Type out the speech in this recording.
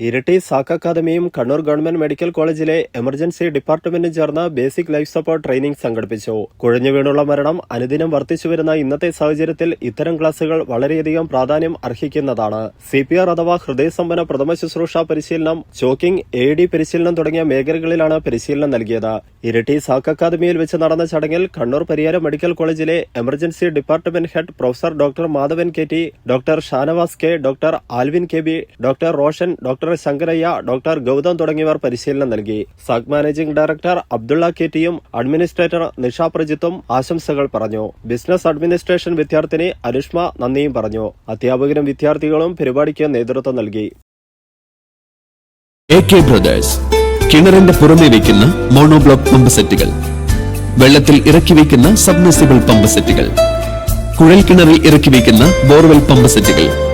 ഇരട്ടി സാക്ക് അക്കാദമിയും കണ്ണൂർ ഗവൺമെന്റ് മെഡിക്കൽ കോളേജിലെ എമർജൻസി ഡിപ്പാർട്ട്മെന്റും ചേർന്ന് ബേസിക് ലൈഫ് സപ്പോർട്ട് ട്രെയിനിംഗ് സംഘടിപ്പിച്ചു. കുഴഞ്ഞു വീണുള്ള മരണം അനുദിനം വർദ്ധിച്ചുവരുന്ന ഇന്നത്തെ സാഹചര്യത്തിൽ ഇത്തരം ക്ലാസുകൾ വളരെയധികം പ്രാധാന്യം അർഹിക്കുന്നതാണ്. സി പി ആർ അഥവാ ഹൃദയസമ്പന്ന പ്രഥമ ശുശ്രൂഷ പരിശീലനം ചോക്കിംഗ് എ ഡി പരിശീലനം തുടങ്ങിയ മേഖലകളിലാണ് പരിശീലനം നൽകിയത്. ഇരട്ടി സാക്ക് അക്കാദമിയിൽ വെച്ച് നടന്ന ചടങ്ങിൽ കണ്ണൂർ പരിയാരം മെഡിക്കൽ കോളേജിലെ emergency department head professor doctor Madhavan K T doctor Shanavas K doctor Alvin K B doctor Roshan doctor Sankarayya doctor Gautham തുടങ്ങിയവർ പരിശീലനം നൽകി. സാഗ് മാനേജിംഗ് ഡയറക്ടർ അബ്ദുള്ള കെ ടിയും അഡ്മിനിസ്ട്രേറ്റർ നിഷ പ്രജിത്തും ആശംസകൾ പറഞ്ഞു. ബിസിനസ് അഡ്മിനിസ്ട്രേഷൻ വിദ്യാർത്ഥിനി അനുഷ്മ നന്ദിയും പറഞ്ഞു. അധ്യാപകരും വിദ്യാർത്ഥികളും പരിപാടിക്ക് നേതൃത്വം നൽകി. കിണറിന്റെ പുറമെ വയ്ക്കുന്ന മോണോബ്ലോക്ക് പമ്പ് സെറ്റുകൾ. വെള്ളത്തിൽ ഇറക്കി വയ്ക്കുന്ന സബ്മിസിബിൾ പമ്പ് സെറ്റുകൾ. കുഴൽ കിണറിൽ ഇറക്കി വയ്ക്കുന്ന ബോർവെൽ പമ്പ് സെറ്റുകൾ.